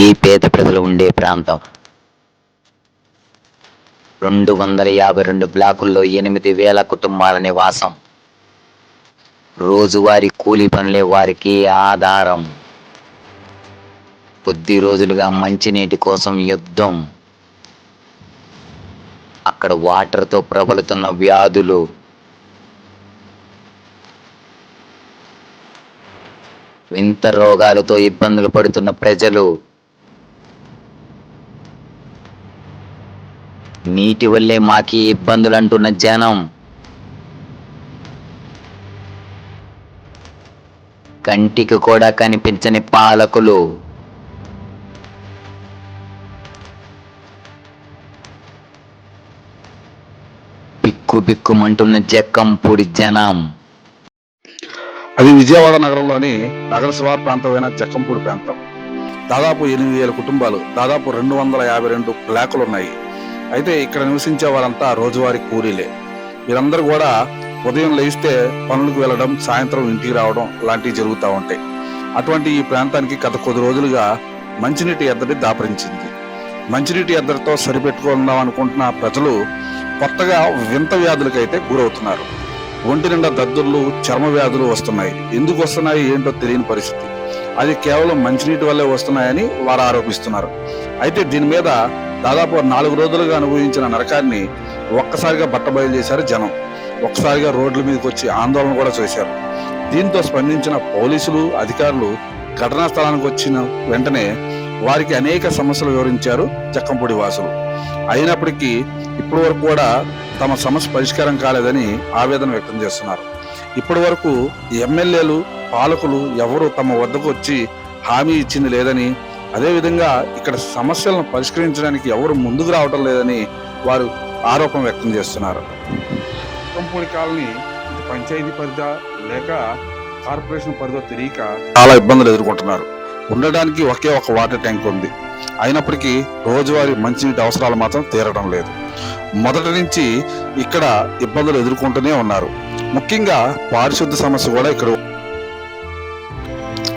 ఇది పేద ప్రజలు ఉండే ప్రాంతం. రెండు వందల యాభై రెండు బ్లాకుల్లో ఎనిమిది వేల కుటుంబాల నివాసం రోజువారీ కూలి పనులే వారికి ఆధారం. కొద్ది రోజులుగా మంచినీటి కోసం యుద్ధం. అక్కడ వాటర్తో ప్రబలుతున్న వ్యాధులు. వింత రోగాలతో ఇబ్బందులు పడుతున్న ప్రజలు. నీటి వల్లే మాకి ఇబ్బందులు అంటున్న జనం. కంటికి కూడా కనిపించని పాలకులు. బిక్కు బిక్కుమంటున్న జక్కంపూడి జనం. అది విజయవాడ నగరంలోని నగర ప్రాంతమైన జక్కంపూడి ప్రాంతం. దాదాపు ఎనిమిది వేల కుటుంబాలు దాదాపు రెండు వందల యాభై రెండు బ్లాకులు ఉన్నాయి అయితే ఇక్కడ నివసించే వారంతా రోజువారీ కూలీలే. వీరందరూ కూడా ఉదయం లేస్తే పనులకు వెళ్ళడం సాయంత్రం ఇంటికి రావడం లాంటివి జరుగుతూ ఉంటాయి. అటువంటి ఈ ప్రాంతానికి గత కొద్ది రోజులుగా మంచినీటి ఎద్దడి దాపరించింది. మంచినీటి ఎద్దడితో సరిపెట్టుకుందాం అనుకుంటున్న ప్రజలు కొత్తగా వింత వ్యాధులకైతే గురవుతున్నారు. ఒంటి నిండా దద్దుర్లు చర్మ వ్యాధులు వస్తున్నాయి. ఎందుకు వస్తున్నాయి ఏంటో తెలియని పరిస్థితి. అది కేవలం మంచినీటి వల్లే వస్తున్నాయని వారు ఆరోపిస్తున్నారు. అయితే దీని మీద దాదాపు నాలుగు రోజులుగా అనుభవించిన నరకాన్ని ఒక్కసారిగా బట్టబయలు చేశారు జనం. ఒక్కసారిగా రోడ్ల మీదకి వచ్చి ఆందోళన కూడా చేశారు. దీంతో స్పందించిన పోలీసులు అధికారులు ఘటనా స్థలానికి వచ్చిన వెంటనే వారికి అనేక సమస్యలు వివరించారు చక్కంపూడి వాసులు. అయినప్పటికీ ఇప్పటి వరకు కూడా తమ సమస్య పరిష్కారం కాలేదని ఆవేదన వ్యక్తం చేస్తున్నారు. ఇప్పటి వరకు ఎమ్మెల్యేలు పాలకులు ఎవరు తమ వద్దకు వచ్చి హామీ ఇచ్చింది లేదని అదేవిధంగా ఇక్కడ సమస్యలను పరిష్కరించడానికి ఎవరు ముందుకు రావటం లేదని వారు ఆరోపణ వ్యక్తం చేస్తున్నారు. కంపూడి కాలనీ పంచాయతీ పరిధా లేక కార్పొరేషన్ పరిధో తెలియక చాలా ఇబ్బందులు ఎదుర్కొంటున్నారు. ఉండడానికి ఒకే ఒక వాటర్ ట్యాంక్ ఉంది. అయినప్పటికీ రోజువారీ మంచినీటి అవసరాలు మాత్రం తీరడం లేదు. మొదటి నుంచి ఇక్కడ ఇబ్బందులు ఎదుర్కొంటూనే ఉన్నారు. ముఖ్యంగా పారిశుద్ధ సమస్య కూడా ఇక్కడ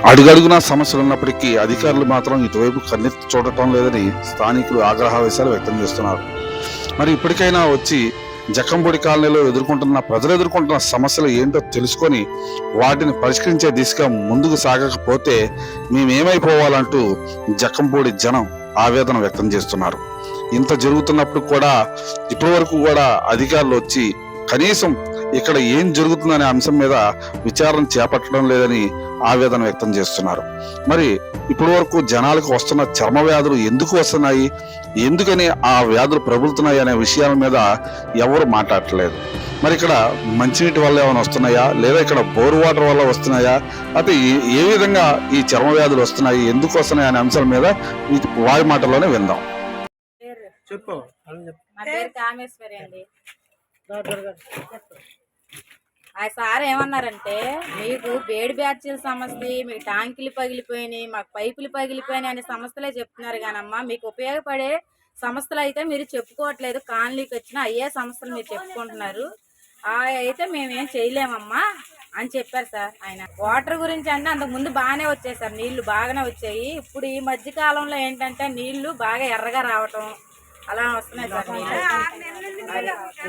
అడుగడుగునా సమస్యలు ఉన్నప్పటికీ అధికారులు మాత్రం ఇటువైపు కన్నెత్తి చూడటం లేదని స్థానికులు ఆగ్రహావేశాలు వ్యక్తం చేస్తున్నారు. మరి ఇప్పటికైనా వచ్చి జక్కంపొడి కాలనీలో ఎదుర్కొంటున్న ప్రజలు ఎదుర్కొంటున్న సమస్యలు ఏంటో తెలుసుకొని వాటిని పరిష్కరించే దిశగా ముందుకు సాగకపోతే మేమేమైపోవాలంటూ జకంబూడి జనం ఆవేదన వ్యక్తం చేస్తున్నారు. ఇంత జరుగుతున్నప్పుడు కూడా ఇప్పటి వరకు కూడా అధికారులు వచ్చి కనీసం ఇక్కడ ఏం జరుగుతుందనే అంశం మీద విచారణ చేపట్టడం లేదని ఆవేదన వ్యక్తం చేస్తున్నారు. మరి ఇప్పటి వరకు జనాలకు వస్తున్న చర్మ వ్యాధులు ఎందుకు వస్తున్నాయి? ఎందుకని ఆ వ్యాధులు ప్రబలుతున్నాయి అనే విషయాల మీద ఎవరు మాట్లాడట్లేదు. మరి ఇక్కడ మంచినీటి వల్ల ఏమైనా వస్తున్నాయా? లేదా ఇక్కడ బోర్ వాటర్ వల్ల వస్తున్నాయా? అయితే ఏ- ఏ విధంగా ఈ చర్మ వ్యాధులు వస్తున్నాయి? ఎందుకు వస్తున్నాయి అనే అంశాల మీద ఈ వారి మాటల్లోనే విందాం. చెప్పు అని చెప్పు. నా పేరు కామేశ్వరి అండి. ఆ సార్ ఏమన్నారంటే మీకు వేడి బ్యాచ్ల సమస్య మీకు ట్యాంకులు పగిలిపోయినాయి మాకు పైపులు పగిలిపోయినాయి అనే సమస్యలే చెప్తున్నారు కానమ్మా మీకు ఉపయోగపడే సమస్యలు అయితే మీరు చెప్పుకోవట్లేదు. కాలనీకి వచ్చిన అయ్యే సమస్యలు మీరు చెప్పుకుంటున్నారు. అయితే మేమేం చేయలేమమ్మా అని చెప్పారు సార్ ఆయన. వాటర్ గురించి అంటే అంతకు ముందు బాగానే వచ్చాయి సార్. నీళ్ళు బాగానే వచ్చాయి. ఇప్పుడు ఈ మధ్య కాలంలో ఏంటంటే నీళ్ళు బాగా ఎర్రగా రావటం అలా వస్తున్నాయి సార్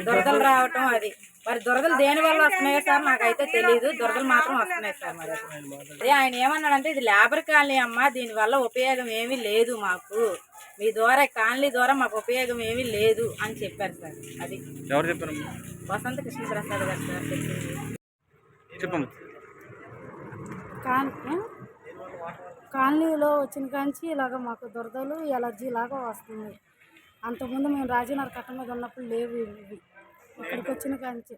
దురదలు రావటం అది. మరి దురదలు దేని వల్ల వస్తున్నాయో సార్ నాకైతే తెలియదు దురదలు మాత్రం వస్తున్నాయి సార్ మరి. అదే ఆయన ఏమన్నాడంటే ఇది లేబర్ కాలనీ అమ్మ దీని వల్ల ఉపయోగం ఏమీ లేదు మాకు. మీ ద్వారా కాలనీ ద్వారా మాకు ఉపయోగం ఏమీ లేదు అని చెప్పారు సార్. అది. ఎవరు చెప్పారు? వసంత కృష్ణ ప్రసాద్ గారు సార్ ఆ? కాలనీలో వచ్చిన కాంచి ఇలాగ మాకు దురదలు ఎలర్జీ లాగా వస్తుంది. అంతకుముందు మేము రాజీనగర్ కట్ట మీద ఉన్నప్పుడు లేవు ఇవి. ఇక్కడికి వచ్చిన కాంచి.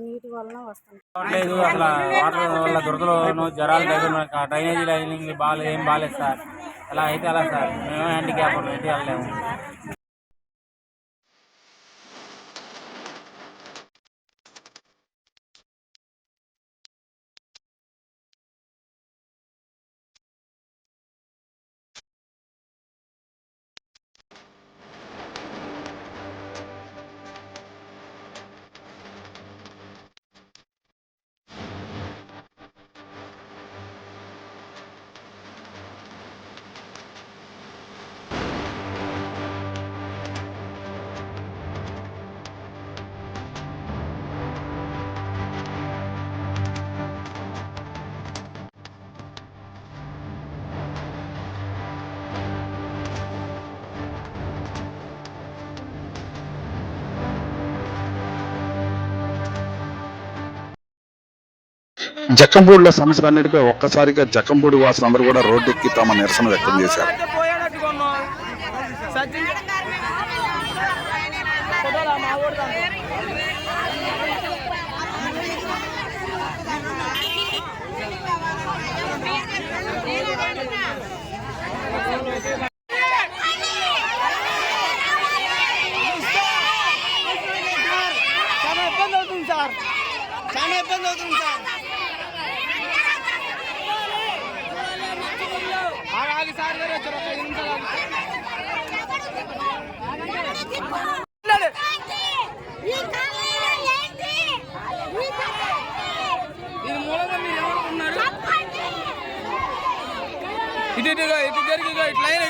నీటి వలన వస్తాం. లేదు అసలు వాటర్ వల్ల దురదలు జ్వరాలు తగ్గిన డ్రైనేజీ లైనింగ్ బాగాలేదు ఏం బాగాలేదు సార్. అలా అయితే అలా సార్. మేము హ్యాండిక్యాప్ ఇంటికి వెళ్ళలేము. జక్కంపూడిలో సమస్యలన్నిటిపై ఒక్కసారిగా జక్కంపూడి వాసులు అందరూ కూడా రోడ్డెక్కి తమ నిరసన వ్యక్తం చేశారు. చాలా ఇబ్బంది అవుతుంది సార్. చాలా ఇబ్బంది అవుతుంది సార్. ఇటు ఇటుగా ఇటు జరిగి ఇటు లైన్